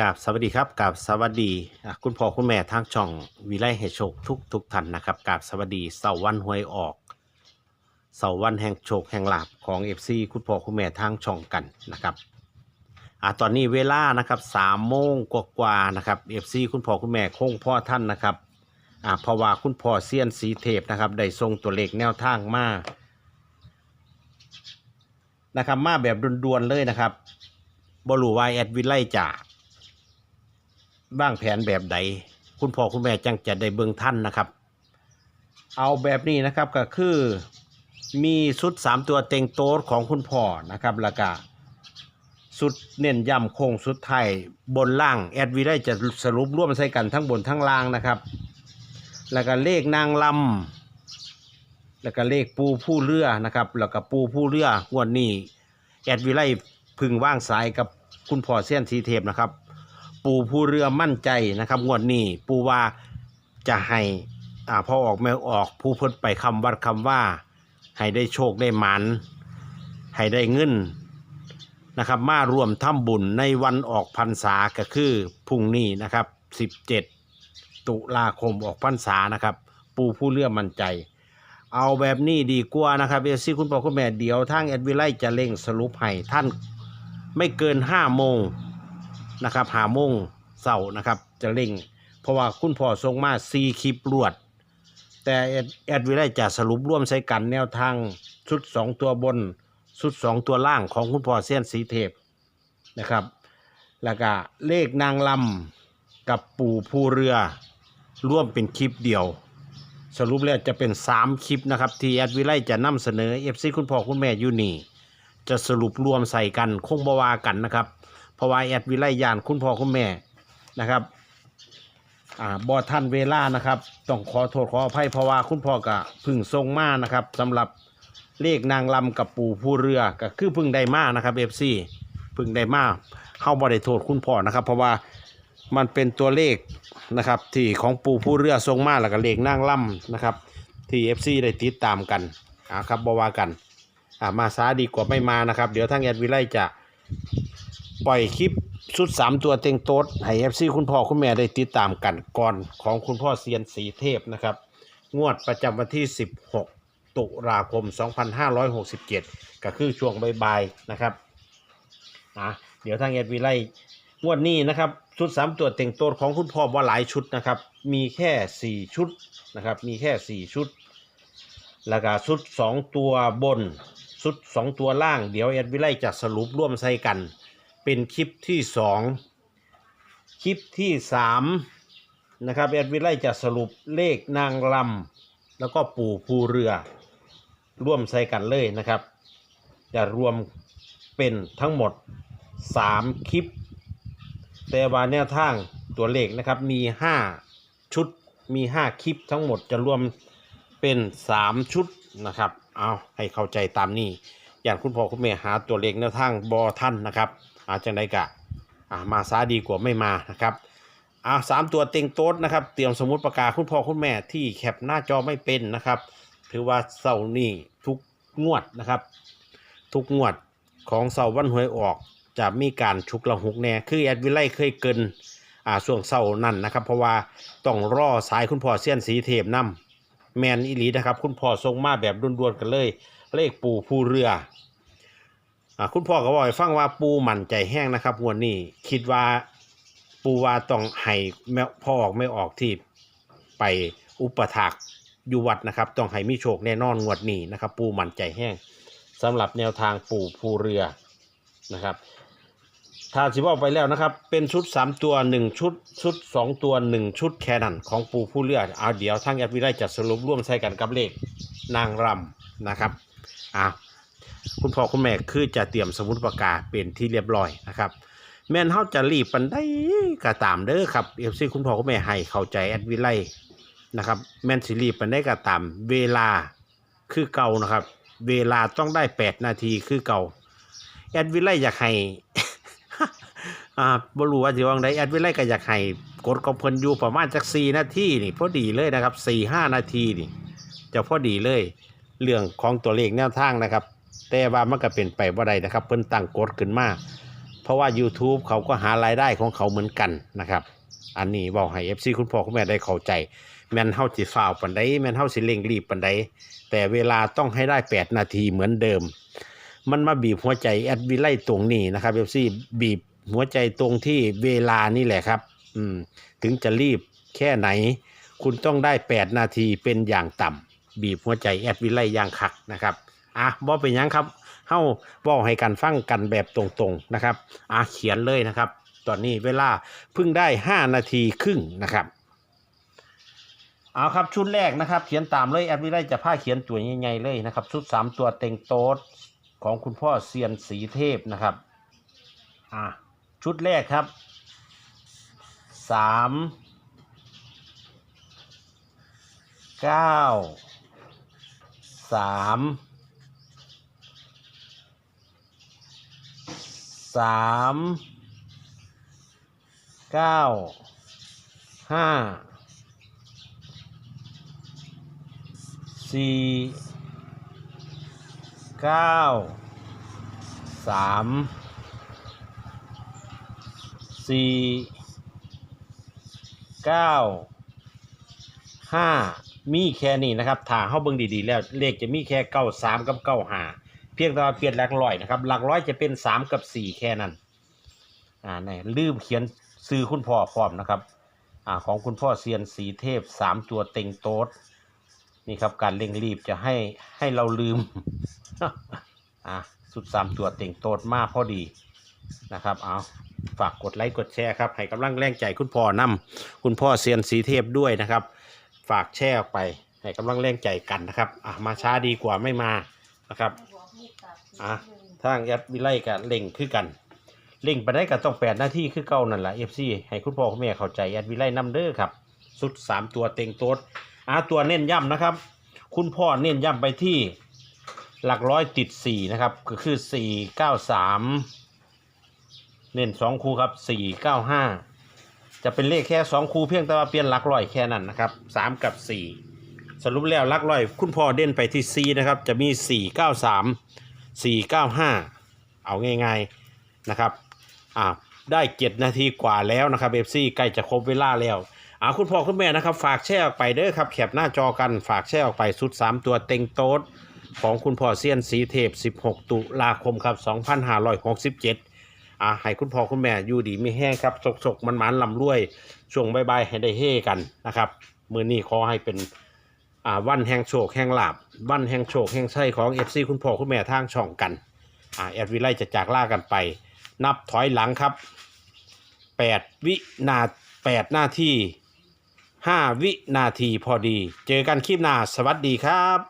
กับสวัสดีครับกับสวัสดีคุณพ่อคุณแม่ทางช่องวิไลเหตุโชคทุกทุกท่านนะครับกับสวัสดีเสาวันหวยออกเสาวันแห่งโชคแห่งลาบของ FC คุณพ่อคุณแม่ทางช่องกันนะครับอะตอนนี้เวลานะครับสามโมงกว่าๆนะครับ FC คุณพ่อคุณแม่คงพ่อท่านนะครับอะเพราะว่าคุณพ่อเซียนสีเทพนะครับได้ส่งตัวเลขแนวทางมานะครับมาแบบด่วนๆเลยนะครับบรูวายแอดวิไลจะ บ้างแผนแบบใด คุณพ่อคุณแม่จังจะได้เบิ่งท่านนะครับ เอาแบบนี้นะครับก็คือมีชุด 3 ตัวเต็งโต๊ดของคุณพ่อนะครับแล้วก็สุดเน้นย้ำโค้งสุดไทยบนล่างแอดวิไลจะสรุปร่วมใส่กันทั้งบนทั้งล่างนะครับ แล้วก็เลขนางลำแล้วก็เลขปูผู้เรือนะครับ แล้วก็ปูผู้เรือวดนี้แอดวิไลพึงว่างสายกับคุณพ่อเส้นสีเทพนะครับ ปูผู้เรือมั่นใจนะครับงวดนี้ปูว่าจะให้อ่าพอออกไม่ออกผู้เพ้นไปคำวัดคำว่า ให้ได้โชคได้หมันให้ได้เงินนะครับมารวมทำบุญในวันออกพรรษาก็คือพรุ่งนี้นะครับ 17 ตุลาคมออกพรรษานะครับ ปูผู้เรือมั่นใจ เอาแบบนี้ดีกว่านะครับเอซี่คุณพ่อคุณแม่เดี๋ยวทางแอดวิไลจะเร่งสรุปให้ท่านไม่เกิน 5 โมง นะครับหาโมงเสาร์นะครับ จะเร่ง เพราะว่าคุณพ่อส่งมาซีคลิปรวด แต่แอดแอดวิไลจะสรุปร่วมใช้กันแนวทางชุด 2 ตัวบน ชุด 2 ตัวล่างของคุณพ่อเส้นสีเทพนะครับ แล้วก็เลขนางลำกับปู่ผู้เรือร่วมเป็นคลิปเดียว สรุปแล้วจะเป็น 3 คลิปนะครับที่แอดวิไลจะนำเสนอเอฟซีคุณพ่อคุณแม่อยู่นี่จะสรุปรวมใส่กันคงบวากันนะครับ เพราะว่าแอดวิไลยานคุณพ่อคุณแม่นะครับอ่าบอท่านเวลานะครับ ต้องขอโทษขออภัยเพราะว่าคุณพ่อก็เพึ่งทรงมานะครับสำหรับเลขนางลำกับปู่ผู้เรือก็คือพึ่งได้มานะครับเอฟซีพึ่งได้มาเข้าบ่ได้โทษคุณพ่อนะครับ เพราะว่ามันเป็นตัวเลขนะครับ ที่ของปู่ผู้เรือทรงมาแล้วก็เลขนางลำนะครับ ที่เอฟซีได้ติดตามกันอ่าครับบวากันอ่ามาซาดีกว่าไม่มานะครับ เดี๋ยวทางแอดวิไลจะ ปล่อยคลิปชุด3ตัวเต็งโต๊ดให้เอฟซีคุณพ่อคุณแม่ได้ติดตามกันก่อนของคุณพ่อเซียนสีเทพนะครับ งวดประจำวันที่ 16 ตุลาคม 2567 ก็คือช่วงบ่ายๆนะครับอะเดี๋ยวทางเอ็ดวีไลงวดนี้นะครับชุด3ตัวเต็งโต๊ดของคุณพ่อว่าหลายชุดนะครับ มีแค่4ชุดนะครับ มีแค่4ชุด แล้วก็ชุด2ตัวบนชุด2ตัวล่าง เดี๋ยวเอ็ดวิไลจะสรุปร่วมใส่กัน เป็นคลิปที่สองคลิปที่สามนะครับแอดวิไลจะสรุปเลขนางลำแล้วก็ปู่ภูเรือ ร่วมใส่กันเลยนะครับ จะรวมเป็นทั้งหมดสามคลิป แต่ว่าแนวทางตัวเลขนะครับมีห้าชุดมีห้าคลิปทั้งหมดจะรวมเป็นสามชุดนะครับ เอาให้เข้าใจตามนี้ อย่างคุณพ่อคุณแม่หาตัวเลขแนวทางบอท่านนะครับ อาจังไดกะอ่ามาซาดีกว่าไม่มานะครับอ่าสามตัวเต็งโต๊ดนะครับ เตรียมสมุดประกาศคุณพ่อคุณแม่ที่แคปหน้าจอไม่เป็นนะครับ ถือว่าเสาร์นี้ทุกงวดนะครับ ทุกงวดของเสาร์วันหวยออก จะมีการชุกละหุกแน่คือแอดวิไลเคยเกินอ่าช่วงเสาร์นั่นนะครับ เพราะว่าต้องรอสายคุณพ่อเสี้ยนสีเทพนํแมนอิลีนะครับ คุณพ่อทรงมาแบบด่วนๆกันเลย เลขปู่ผู้เรือ อ่าคุณพ่อก็บอกให้ฟังว่าปูมั่นใจแห้งนะครับงวดนี้คิดว่าปูว่าต้องให้แม่พ่อออกไม่ออกที่ไปอุปถากอยู่วัดนะครับ ต้องให้มีโชคแน่นอนงวดนี้นะครับ ปูมั่นใจแห้งสำหรับแนวทางปู่ภูเรือนะครับ ถ้าสิบอกไปแล้วนะครับ เป็นชุด 3 ตัว 1 ชุด ชุด 2 ตัว 1 ชุดแค่นั้นของปู่ผู้เรือเอาเดี๋ยวทางแอดวิได้จัดสรุปร่วมใช้กันกับเลขนางรำนะครับอ่า คุณพ่อคุณแม่คือจะเตรียมสมุดประกาเป็นที่เรียบร้อยนะครับ แม่นเฮาจะรีบปันได้ก็ตามเด้อครับเอฟซีคุณพ่อคุณแม่ให้เข้าใจแอดวิไลนะครับ แม่นสิรีบปันได้ก็ตาม เวลาคือเก่านะครับ เวลาต้องได้8นาทีคือเก่าแอดวิไลอยากให้อ่าบรูว่าสิว่าได้แอดวิไลก็อยากให้กดกับเพิ่นอยู่ประมาณจัก4นาทีนี่พอดีเลยนะครับ4-5นาทีนี่จะพอดีเลย เรื่องของตัวเลขแนวทางนะครับ แต่ว่ามันก็เป็นไปบ่ได้นะครับ เพิ่นตั้งกฎขึ้นมา เพราะว่า YouTube เขาก็หารายได้ของเขาเหมือนกันนะครับ อันนี้บอกให้ FC คุณพ่อคุณแม่ได้เข้าใจ แม่นเฮาสิฟ้าวปานใดแม่นเฮาสิเร่งรีบปานใดแต่เวลาต้องให้ได้ 8 นาทีเหมือนเดิม มันมาบีบหัวใจแอดวิไลตรงนี้นะครับ FC บีบหัวใจตรงที่เวลานี่แหละครับ อืม ถึงจะรีบแค่ไหน คุณต้องได้ 8 นาทีเป็นอย่างต่ำบีบหัวใจแอดวิไลอย่างคักนะครับ อะบ่เป็นยังครับเฮาบ่ให้กันฟังกันแบบตรงๆนะครับอะเขียนเลยนะครับ ตอนนี้เวลาเพิ่งได้ 5 นาทีครึ่งนะครับเอาครับชุดแรกนะครับ เขียนตามเลยแอดวิไลจะผ้าเขียนตัวใหญ่ๆเลยนะครับ ชุด 3 ตัวเต็งโต๊ดของคุณพ่อเซียนสีเทพนะครับอะชุดแรกครับสามเก้าสามามเก้าห้าสี่เก้าสามสี่เก้าห้ามีแค่นี้นะครับถ้าเข้าเบิ่งดีๆแล้วเลขจะมีแค่เก้าสามกับเก้าห้า พียงแต่ว่าเปลี่ยนหลักร้อยนะครับหลักร้อยจะเป็นสามกับสี่แค่นั้นอ่าเนี่ยลืมเขียนซื้อคุณพ่อพร้อมนะครับอ่าของคุณพ่อเซียนสีเทพสามตัวเต็งโต๊ดนี่ครับการเร่งรีบจะให้ให้เราลืมอะสุดสามตัวเต็งโต๊ดมากพอดีนะครับเอาฝากกดไลค์กดแชร์ครับให้กำลังแรงใจคุณพ่อนำคุณพ่อเซียนสีเทพด้วยนะครับ ฝากแชร์ออกไปให้กำลังแรงใจกันนะครับอะมาช้าดีกว่าไม่มานะครับ อะทางยัดวิไลกับเล่งคือกัน เล่งไปได้ก็ต้องแปดหน้าที่คือเก่านั่นแหละเอฟซีให้คุณพ่อคุณแม่เข้าใจยัดวิไลนำเด้อครับ สุดสามตัวเต็งโต๊ดอะตัวเน้นย้ำนะครับ คุณพ่อเน้นย้ำไปที่หลักร้อยติดสี่นะครับก็คือสี่เก้าสามเน้นสองคูครับสี่เก้าห้าจะเป็นเลขแค่สองคูเพียงแต่ว่าเปลี่ยนหลักร้อยแค่นั้นนะครับสามกับสี่สรุปแล้วหลักร้อย คุณพ่อเด่นไปที่สี่นะครับ จะมีสี่เก้าสามสี่เอาง่ายๆนะครับอ่าได้เจ็ดนาทีกว่าแล้วนะครับเอฟซีใกล้จะครบเวลาแล้วอ่าคุณพ่อคุณแม่นะครับ ฝากแชร์ออกไปเด้อครับแคปหน้าจอกันฝากแชร์ออกไปสุด 3 ตัวเต็งโต๊ดของคุณพ่อเซียนสีเทพ 16 ตุลาคมครับ 2567อ่าให้คุณพ่อคุณแม่อยู่ดีไม่แห้งครับสกๆมันมันๆลำรวย ช่วงบายๆให้ได้เฮกันนะครับ มือนี้ขอให้เป็น อ่าวันแห่งโชคแห่งลาบวันแห่งโชคแห่งชัยของเอฟซีคุณพ่อคุณแม่ทางช่องกันอ่าแอดวิไลจะจากล่ากันไป นับถอยหลังครับ8วินาแปดนาที5วินาทีพอดี เจอกันคลิปหน้าสวัสดีครับ